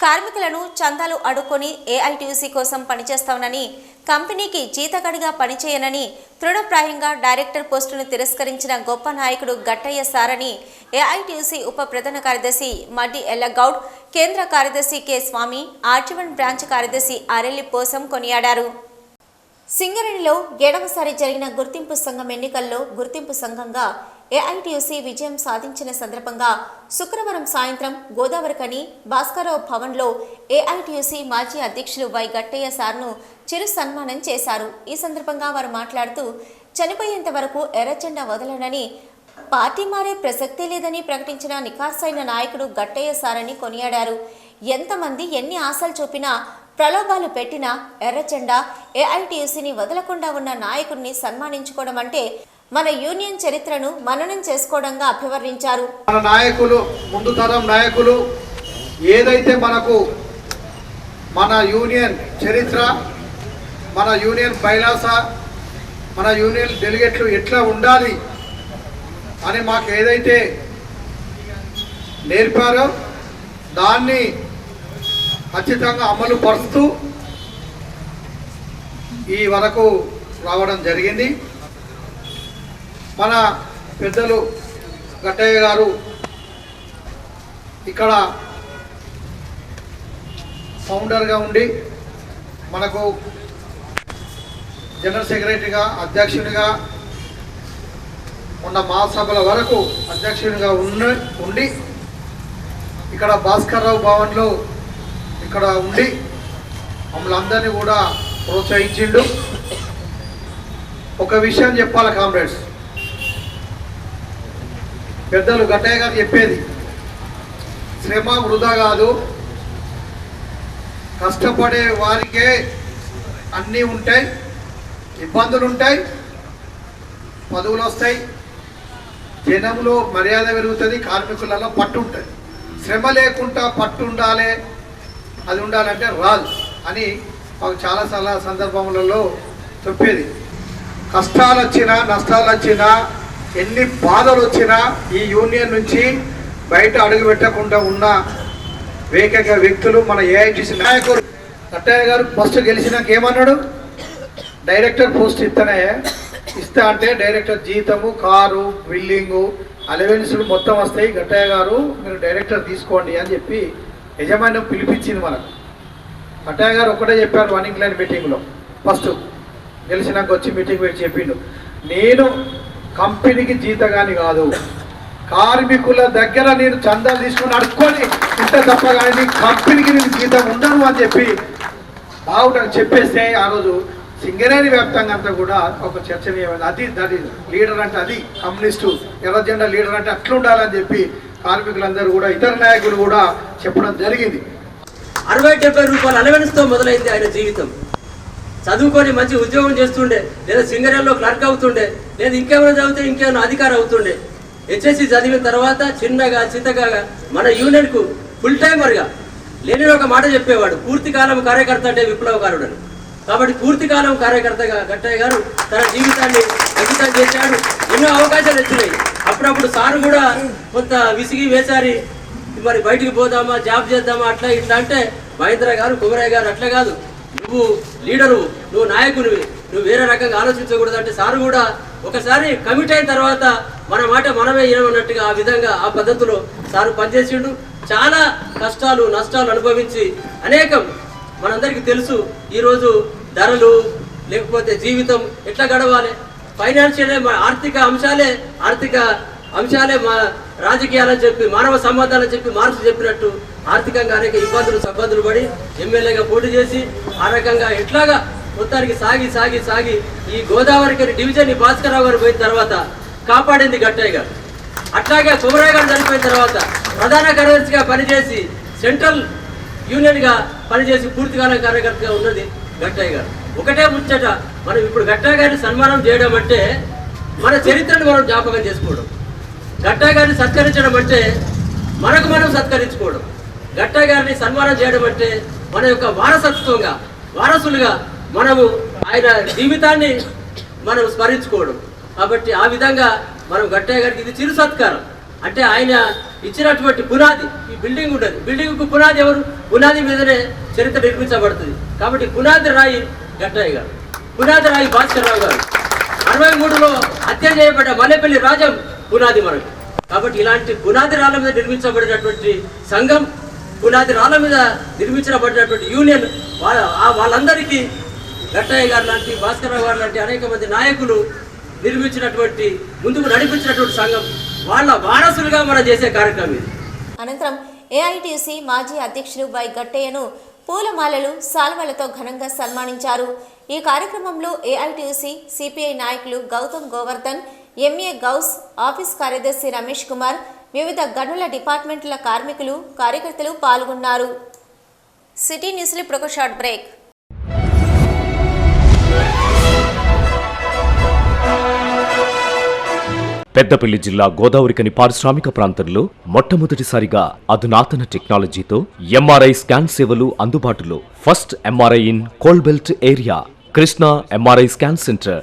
కార్మికులను చందాలు అడుక్కొని ఏఐటీయూసీ కోసం పనిచేస్తామని కంపెనీకి జీతగడిగా పనిచేయనని తృణప్రాయంగా డైరెక్టర్ పోస్టును తిరస్కరించిన గొప్ప నాయకుడు గట్టయ్య సారని ఏఐటీయూసీ ఉప ప్రధాన కార్యదర్శి మడ్డి ఎల్లగౌడ్ కేంద్ర కార్యదర్శి కె స్వామి ఆర్జీవన్ బ్రాంచ్ కార్యదర్శి అరెల్లి పోసం కొనియాడారు. సింగరేణిలో ఏడవసారి జరిగిన గుర్తింపు సంఘం ఎన్నికల్లో గుర్తింపు సంఘంగా ఏఐటీయూసీ విజయం సాధించిన సందర్భంగా శుక్రవారం సాయంత్రం గోదావరికని భాస్కరరావు భవన్లో ఏఐటీయూసీ మాజీ అధ్యక్షులు వై గట్టయ్య సార్ను చిరు సన్మానం చేశారు. ఈ సందర్భంగా వారు మాట్లాడుతూ చనిపోయేంత వరకు ఎర్రజెండా వదలనని పార్టీ మారే ప్రసక్తే లేదని ప్రకటించిన నికార్సైన నాయకుడు గట్టయ్య సారని కొనియాడారు. ఎంతమంది ఎన్ని ఆశలు చూపినా ప్రలోభాలు పెట్టినా ఎర్రచెండా ఏఐటీయూసీని వదలకుండా ఉన్న నాయకుడిని సన్మానించుకోవడం అంటే మన యూనియన్ చరిత్రను మననం చేసుకోవడంగా అభివర్ణించారు. మన నాయకులు ముందు తరం నాయకులు ఏదైతే మనకు మన యూనియన్ చరిత్ర మన యూనియన్ బైలాస మన యూనియన్ డెలిగేట్లు ఎట్లా ఉండాలి అని మాకు ఏదైతే నేర్పారో దాన్ని ఖచ్చితంగా అమలు పరుస్తూ ఈ వరకు రావడం జరిగింది. మన పెద్దలు గట్టయ్య గారు ఇక్కడ ఫౌండర్గా ఉండి మనకు జనరల్ సెక్రటరీగా అధ్యక్షునిగా ఉన్న మహాసభల వరకు అధ్యక్షునిగా ఉన్న ఉండి ఇక్కడ భాస్కర్రావు భవన్లో ఇక్కడ ఉండి మమ్మల్ని అందరినీ కూడా ప్రోత్సహించిండు. ఒక విషయం చెప్పాలి కామ్రేడ్స్. పెద్దలు గట్టయ్య గారు చెప్పేది శ్రమ వృధా కాదు కష్టపడే వారికే అన్నీ ఉంటాయి ఇబ్బందులు ఉంటాయి పదవులు వస్తాయి జనంలో మర్యాద పెరుగుతుంది కార్మికులలో పట్టు ఉంటుంది. శ్రమ లేకుండా పట్టు ఉండాలి అది ఉండాలంటే రాదు అని మాకు చాలా చాలా సందర్భములలో చెప్పేది. కష్టాలు వచ్చినా నష్టాలు వచ్చినా ఎన్ని బాధలు వచ్చినా ఈ యూనియన్ నుంచి బయట అడుగు పెట్టకుండా ఉన్న ఏకైక వ్యక్తులు మన ఏఐటీసీ నాయకుడు కట్టయ్య గారు ఫస్ట్ గెలిచినాక ఏమన్నాడు? డైరెక్టర్ పోస్ట్ ఇస్తానే ఇస్తా అంటే డైరెక్టర్ జీతము కారు బిల్డింగు అలవెన్సులు మొత్తం వస్తాయి. గట్టయ్య గారు మీరు డైరెక్టర్ తీసుకోండి అని చెప్పి యజమాన్యం పిలిపించింది మనకు. గట్టయ్య గారు ఒకటే చెప్పారు రన్నింగ్ లైన్ మీటింగ్లో. ఫస్ట్ గెలిచినాక వచ్చి మీటింగ్ పెట్టి చెప్పిండు. నేను కంపెనీకి జీతగాని కాదు. కార్మికుల దగ్గర నేను చందాలు తీసుకుని అడుక్కొని ఇంత తప్ప కానీ కంపెనీకి నేను జీతం ఉండను అని చెప్పి బాగుంటుంది చెప్పేస్తే ఆ రోజు సింగరేణి వ్యాప్తంగా అంతా కూడా ఒక చర్చనీయమైంది అది అది లీడర్ అంటే అది కమ్యూనిస్టు ఎర్రజెండా లీడర్ అంటే అట్లా ఉండాలని చెప్పి కార్మికులందరూ కూడా ఇతర నాయకులు కూడా చెప్పడం జరిగింది. అరవై డెబ్బై రూపాయల అలవెన్స్తో మొదలైంది ఆయన జీవితం. చదువుకొని మంచి ఉద్యోగం చేస్తుండే లేదా సింగరేణిలో క్లర్క్ అవుతుండే లేదు ఇంకేమైనా చదివితే ఇంకేమైనా అధికారం అవుతుండే. హెచ్ఎస్సి చదివిన తర్వాత చిన్నగా చిన్నగా మన యూనియన్కు ఫుల్ టైమర్గా లేని ఒక మాట చెప్పేవాడు పూర్తి కాలం కార్యకర్త అంటే విప్లవకారుడు అని కాబట్టి పూర్తి కాలం కార్యకర్తగా గట్టయ్య గారు తన జీవితాన్ని అంకితం చేశాడు. ఎన్నో అవకాశాలు వచ్చినాయి. అప్పుడప్పుడు సారు కూడా కొంత విసిగి వేసారి మరి బయటికి పోదామా జాబ్ చేద్దామా అట్లా ఇట్లా అంటే మహేంద్ర గారు కుమరయ్య గారు అట్లా కాదు. నువ్వు లీడరు నువ్వు నాయకునివి. నువ్వు వేరే రకంగా ఆలోచించకూడదు అంటే సారు కూడా ఒకసారి కమిట్ అయిన తర్వాత మన మాట మనమే ఏమన్నట్టుగా ఆ విధంగా ఆ పద్ధతిలో సారు పనిచేసిండు. చాలా కష్టాలు నష్టాలు అనుభవించి అనేకం మనందరికీ తెలుసు ఈరోజు ధరలు లేకపోతే జీవితం ఎట్లా గడవాలి? ఫైనాన్షియల్ ఆర్థిక అంశాలే ఆర్థిక అంశాలే మా రాజకీయాలని చెప్పి మానవ సంబంధాలని చెప్పి మార్క్స్ చెప్పినట్టు ఆర్థికంగా అనేక ఇబ్బందులు సబ్బందులు పడి ఎమ్మెల్యేగా పోటీ చేసి ఆ రకంగా ఎట్లాగా మొత్తానికి సాగి సాగి సాగి ఈ గోదావరికి డివిజన్ భాస్కరరావు గారు పోయిన తర్వాత కాపాడింది గట్టయ్య గారు. అట్లాగే కుమరయ్య గారు చనిపోయిన తర్వాత ప్రధాన కార్యదర్శిగా పనిచేసి సెంట్రల్ యూనియన్గా పనిచేసి పూర్తికాల కార్యకర్తగా ఉన్నది గట్టయ్య గారు. ఒకటే ముచ్చట మనం ఇప్పుడు గట్టయ్య గారిని సన్మానం చేయడం అంటే మన చరిత్రను మనం జ్ఞాపకం చేసుకోవడం. గట్టా గారిని సత్కరించడం అంటే మనకు మనం సత్కరించుకోవడం. గట్టా గారిని సన్మానం చేయడం అంటే మన యొక్క వారసత్వంగా వారసులుగా మనము ఆయన జీవితాన్ని మనం స్మరించుకోవడం. కాబట్టి ఆ విధంగా మనం గట్టయ్య గారికి ఇది చిరు సత్కారం. అంటే ఆయన ఇచ్చినటువంటి పునాది ఈ బిల్డింగ్ ఉండదు బిల్డింగ్కు పునాది ఎవరు? పునాది మీదనే చరిత్ర నిర్మించబడుతుంది. కాబట్టి పునాది రాయి గట్టయ్య గారు. పునాది రాయి భాస్కర్రావు గారు. అరవై మూడులో హత్య చేయబడ్డ మల్లెపల్లి రాజం పునాది మనకు. కాబట్టి ఇలాంటి పునాది రాళ్ళ మీద నిర్మించబడినటువంటి సంఘం పునాది రాళ్ళ మీద నిర్మించబడినటువంటి యూనియన్ వాళ్ళ వాళ్ళందరికీ గట్టయ్య గారు లాంటి భాస్కరరావు గారు లాంటి అనేక మంది నాయకులు నిర్మించినటువంటి ముందుకు నడిపించినటువంటి సంఘం వాళ్ళ వారసులుగా మనం చేసే కార్యక్రమం ఇది. అనంతరం ఏఐటీసీ మాజీ అధ్యక్షులు వై గట్టయ్యను పూలమాలలు సాల్వలతో ఘనంగా సన్మానించారు. ఈ కార్యక్రమంలో ఏఐటీసీ సిపిఐ నాయకులు గౌతమ్ గోవర్ధన్ ఎంఏ గౌస్ ఆఫీస్ కార్యదర్శి రమేష్ కుమార్ వివిధ గనుల డిపార్ట్మెంట్ల కార్మికులు కార్యకర్తలు పాల్గొన్నారు. సిటీ న్యూస్లో ఇప్పుడు ఒక షార్ట్ బ్రేక్. పెద్దపల్లి జిల్లా గోదావరికని పారిశ్రామిక ప్రాంతంలో మొట్టమొదటిసారిగా అధునాతన టెక్నాలజీతో ఎంఆర్ఐ స్కాన్ సేవలు అందుబాటులో. First MRI in coal belt area. Krishna MRI scan centre.